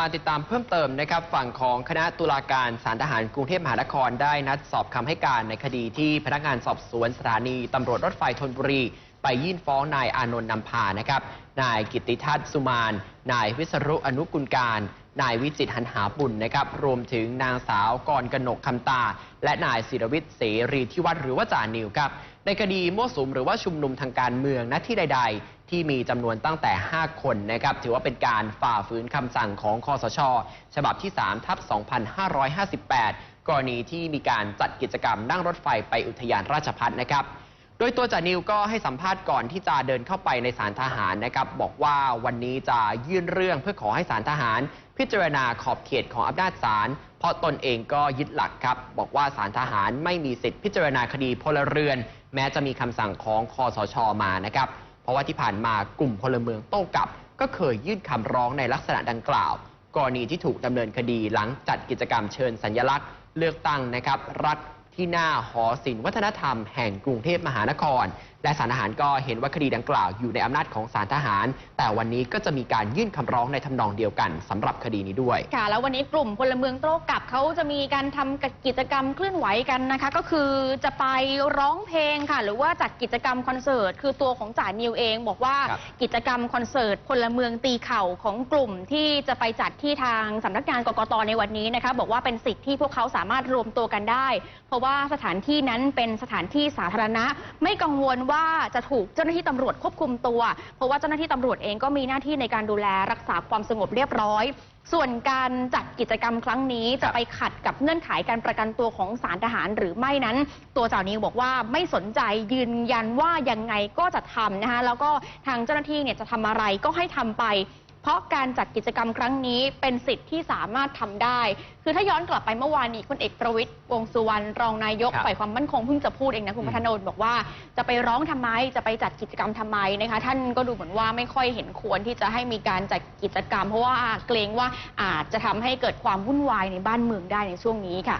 มาติดตามเพิ่มเติมนะครับฝั่งของคณะตุลาการศาลทหารกรุงเทพมหานครได้นัดสอบคำให้การในคดีที่พนักงานสอบสวนสถานีตำรวจรถไฟธนบุรี ไปยื่นฟ้องนายอานนท์นำพานะครับ นายกิติทัศน์สุมาน นายวิศรุอนุกุลการ นายวิจิตหันหาบุญนะครับ รวมถึงนางสาวกรกนกคำตา และนายศิรวิทย์เสรีที่วัดหรือว่าจ่านิวครับ ในคดีมั่วสุมหรือว่าชุมนุมทางการเมืองณที่ใด ๆ ที่มีจำนวนตั้งแต่ 5 คนนะครับ ถือว่าเป็นการฝ่าฝืนคำสั่งของคอสช ฉบับที่3ทับ2558 กรณีที่มีการจัดกิจกรรมนั่งรถไฟไปอุทยานราชพัฒนะครับ ดยตัวจานิวก็ให้สัมภาษณ์ก่อนที่จะเดินเข้าไปในศาลทหารนะครับ บอกว่าวันนี้จะยื่นเรื่องเพื่อขอให้ศาลทหาร พิจารณาขอบเขตของอำนาจศาลเพราะตนเองก็ยึดหลักครับ บอกว่าศาลทหารไม่มีสิทธิพิจารณาคดีพลเรือน แม้จะมีคำสั่งของคอสชมานะครับ เพราะว่าที่ผ่านมากลุ่มพลเมืองโต้กลับ ก็เคยยื่นคำร้องในลักษณะดังกล่าว กรณีที่ถูกดำเนินคดีหลังจัดกิจกรรมเชิญสัญลักษณ์ เลือกตั้งนะครับรัฐ ที่หน้าหอศิลปวัฒนธรรมแห่งกรุงเทพมหานคร และศาลทหารก็เห็นว่าคดีดังกล่าวอยู่ในอำนาจของศาลทหาร แต่วันนี้ก็จะมีการยื่นคำร้องในทำนองเดียวกันสำหรับคดีนี้ด้วย ค่ะ แล้ววันนี้กลุ่มพลเมืองโต้กลับเขาจะมีการทำกิจกรรมเคลื่อนไหวกันนะคะ ก็คือจะไปร้องเพลงค่ะ หรือว่าจัดกิจกรรมคอนเสิร์ต คือตัวของจ่านิวเองบอกว่าครับ กิจกรรมคอนเสิร์ตพลเมืองตีเข่าของกลุ่มที่จะไปจัดที่ทางสำนักงานกกตในวันนี้นะคะ บอกว่าเป็นสิทธิ์ที่พวกเขาสามารถรวมตัวกันได้ เพราะว่าสถานที่นั้นเป็นสถานที่สาธารณะไม่กังวลว่าจะถูกเจ้าหน้าที่ตำรวจควบคุมตัว เพราะว่าเจ้าหน้าที่ตำรวจเองก็มีหน้าที่ในการดูแลรักษาความสงบเรียบร้อย ส่วนการจัดกิจกรรมครั้งนี้จะไปขัดกับเงื่อนไขการประกันตัวของสารทหารหรือไม่นั้น ตัวเจ้านิวบอกว่าไม่สนใจยืนยันว่ายังไงก็จะทำนะคะแล้วก็ทางเจ้าหน้าที่เนี่ยจะทำอะไรก็ให้ทำไป เพราะการจัดกิจกรรมครั้งนี้เป็นสิทธิ์ที่สามารถทำได้ คือถ้าย้อนกลับไปเมื่อวานนี้พลเอกประวิตยวงษ์สุวรรณรองนายกครับฝ่ายความมั่นคงเพิ่งจะพูดเองนะคุณอืม พัฒนนท์บอกว่าจะไปร้องทำไมจะไปจัดกิจกรรมทำไมนะคะ ท่านก็ดูเหมือนว่าไม่ค่อยเห็นควรที่จะให้มีการจัดกิจกรรม เพราะว่าเกรงว่าอาจจะทำให้เกิดความวุ่นวายในบ้านเมืองได้ในช่วงนี้ค่ะ